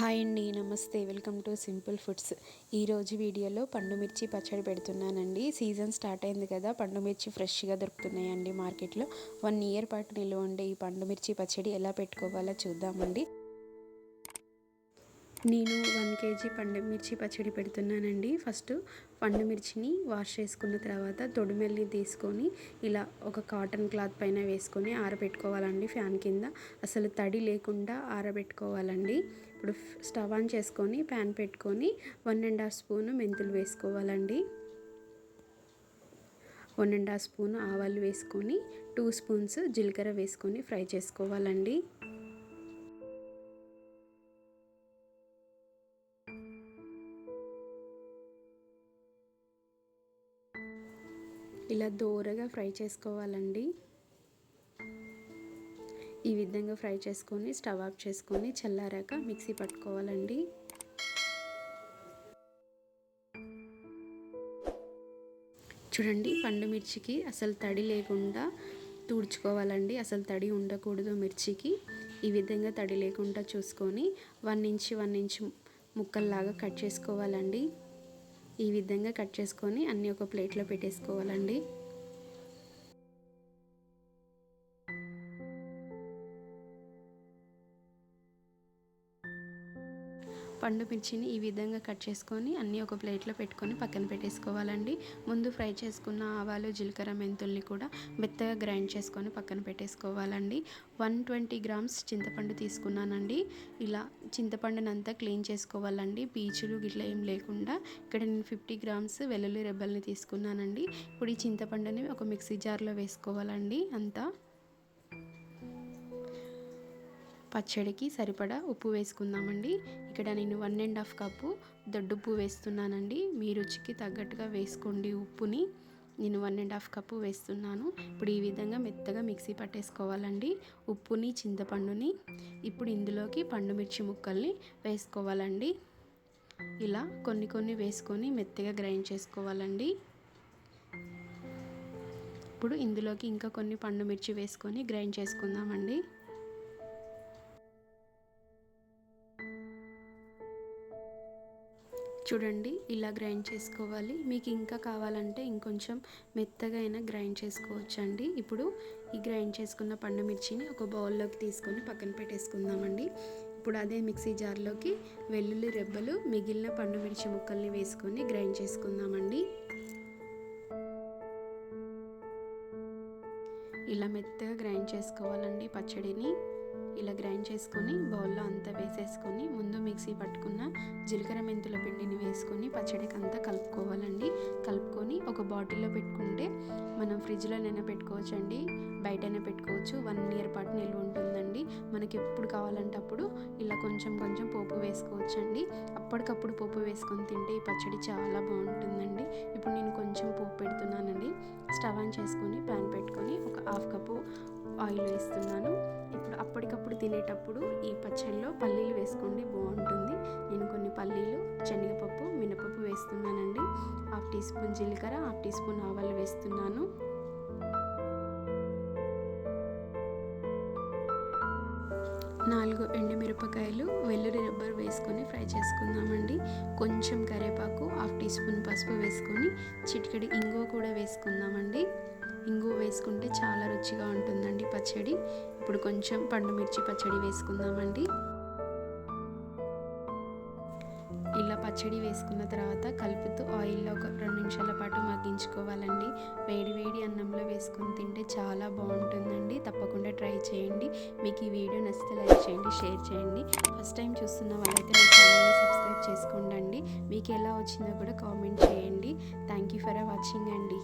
Hi అండి నమస్తే. Welcome to simple foods. ఈరోజు వీడియోలో పండు మిర్చి పచ్చడి పెడుతున్నానండి. సీజన్ స్టార్ట్ అయింది కదా పండు మిర్చి ఫ్రెష్గా దొరుకుతున్నాయండి మార్కెట్లో. వన్ ఇయర్ పాటు నిల్వ ఉండే ఈ పండు మిర్చి పచ్చడి ఎలా పెట్టుకోవాలో చూద్దామండి. నేను వన్ కేజీ పండు మిర్చి పచ్చడి పెడుతున్నానండి. ఫస్ట్ పండు మిర్చిని వాష్ చేసుకున్న తర్వాత తొడిమెల్లి తీసుకొని ఇలా ఒక కాటన్ క్లాత్ పైన వేసుకొని ఆరబెట్టుకోవాలండి ఫ్యాన్ కింద. అసలు తడి లేకుండా ఆరబెట్టుకోవాలండి. ఇప్పుడు స్టవ్ ఆన్ చేసుకొని ప్యాన్ పెట్టుకొని వన్ అండ్ హాఫ్ స్పూన్ మెంతులు వేసుకోవాలండి. వన్ అండ్ హాఫ్ స్పూన్ ఆవాలు వేసుకొని టూ స్పూన్స్ జీలకర్ర వేసుకొని ఫ్రై చేసుకోవాలండి. ఇలా దోరగా ఫ్రై చేసుకోవాలండి. ఈ విధంగా ఫ్రై చేసుకొని స్టవ్ ఆఫ్ చేసుకొని చల్లారాక మిక్సీ పట్టుకోవాలండి. చూడండి పండు మిర్చికి అసలు తడి లేకుండా తుడుచుకోవాలండి. అసలు తడి ఉండకూడదు మిర్చికి. ఈ విధంగా తడి లేకుండా చూసుకొని వన్ ఇంచ్ వన్ ఇంచ్ ముక్కల్లాగా కట్ చేసుకోవాలండి. ఈ విధంగా కట్ చేసుకొని అన్నీ ఒక ప్లేట్లో పెట్టేసుకోవాలండి. పండు మిర్చిని ఈ విధంగా కట్ చేసుకొని అన్నీ ఒక ప్లేట్లో పెట్టుకొని పక్కన పెట్టేసుకోవాలండి. ముందు ఫ్రై చేసుకున్న ఆవాలు జీలకర్ర మెంతుల్ని కూడా మెత్తగా గ్రైండ్ చేసుకొని పక్కన పెట్టేసుకోవాలండి. వన్ ట్వంటీ గ్రామ్స్ చింతపండు తీసుకున్నానండి. ఇలా చింతపండునంతా క్లీన్ చేసుకోవాలండి. పీచులు గిట్ల ఏం లేకుండా ఇక్కడ నేను ఫిఫ్టీ గ్రామ్స్ వెల్లుల్లి రెబ్బల్ని తీసుకున్నానండి. ఇప్పుడు ఈ చింతపండుని ఒక మిక్సీ జార్లో వేసుకోవాలండి అంతా. పచ్చడికి సరిపడా ఉప్పు వేసుకుందామండి. ఇక్కడ నేను వన్ అండ్ హాఫ్ కప్పు దొడ్డుప్పు వేస్తున్నానండి. మీ రుచికి తగ్గట్టుగా వేసుకోండి ఉప్పుని. నేను వన్ అండ్ హాఫ్ కప్పు వేస్తున్నాను. ఇప్పుడు ఈ విధంగా మెత్తగా మిక్సీ పట్టేసుకోవాలండి. ఉప్పుని చింతపండుని ఇప్పుడు ఇందులోకి పండు మిర్చి ముక్కల్ని వేసుకోవాలండి. ఇలా కొన్ని కొన్ని వేసుకొని మెత్తగా గ్రైండ్ చేసుకోవాలండి. ఇప్పుడు ఇందులోకి ఇంకా కొన్ని పండు మిర్చి వేసుకొని గ్రైండ్ చేసుకుందామండి. చూడండి ఇలా గ్రైండ్ చేసుకోవాలి. మీకు ఇంకా కావాలంటే ఇంకొంచెం మెత్తగా అయినా గ్రైండ్ చేసుకోవచ్చండి. ఇప్పుడు ఈ గ్రైండ్ చేసుకున్న పండు మిర్చిని ఒక బౌల్లోకి తీసుకొని పక్కన పెట్టేసుకుందామండి. ఇప్పుడు అదే మిక్సీ జార్లోకి వెల్లుల్లి రెబ్బలు మిగిలిన పండు మిర్చి ముక్కల్ని వేసుకొని గ్రైండ్ చేసుకుందామండి. ఇలా మెత్తగా గ్రైండ్ చేసుకోవాలండి పచ్చడిని. ఇలా గ్రైండ్ చేసుకొని బౌల్లో అంతా వేసేసుకొని ముందు మిక్సీ పట్టుకున్న జీలకర్ర మెంతుల పిండిని వేసుకొని పచ్చడికి అంతా కలుపుకోవాలండి. కలుపుకొని ఒక బాటిల్లో పెట్టుకుంటే మనం ఫ్రిడ్జ్లోనైనా పెట్టుకోవచ్చు అండి బయటైనా పెట్టుకోవచ్చు. వన్ ఇయర్ పాటు నిల్వ ఉంటుందండి. మనకి ఎప్పుడు కావాలంటే అప్పుడు ఇలా కొంచెం కొంచెం పోపు వేసుకోవచ్చు అండి అప్పటికప్పుడు పోపు వేసుకొని తింటే ఈ పచ్చడి చాలా బాగుంటుందండి. ఇప్పుడు నేను కొంచెం పోపు పెడుతున్నానండి. స్టవ్ ఆన్ చేసుకొని ప్యాన్ పెట్టుకొని ఒక హాఫ్ కప్పు ఆయిల్ వేస్తున్నాను. ఇప్పుడు అప్పటికప్పుడు తినేటప్పుడు ఈ పచ్చడిలో పల్లీలు వేసుకోండి బాగుంటుంది. నేను కొన్ని పల్లీలు శనగపప్పు మినపప్పు వేస్తున్నానండి. హాఫ్ టీ స్పూన్ జీలకర్ర హాఫ్ టీ స్పూన్ ఆవాలు వేస్తున్నాను. నాలుగు ఎండుమిరపకాయలు వెల్లుల్లి రబ్బర్ వేసుకొని ఫ్రై చేసుకుందామండి. కొంచెం కరివేపాకు హాఫ్ టీ స్పూన్ పసుపు వేసుకొని చిటికెడు ఇంగువ కూడా వేసుకుందామండి. ఇంగువ వేసుకుంటే చాలా రుచిగా ఉంటుందండి పచ్చడి. ఇప్పుడు కొంచెం పండుమిర్చి పచ్చడి వేసుకుందామండి. ఇలా పచ్చడి వేసుకున్న తర్వాత కలుపుతూ ఆయిల్లో ఒక రెండు నిమిషాల పాటు మగ్గించుకోవాలండి. వేడి వేడి అన్నంలో వేసుకొని తింటే చాలా బాగుంటుందండి. తప్పకుండా ట్రై చేయండి. మీకు ఈ వీడియో నచ్చితే లైక్ చేయండి షేర్ చేయండి. ఫస్ట్ టైం చూస్తున్న వాళ్ళైతే నా ఛానల్ని సబ్స్క్రైబ్ చేసుకోండి మీకు ఎలా వచ్చిందో కూడా కామెంట్ చేయండి. థ్యాంక్ యూ ఫర్ వాచింగ్ అండి.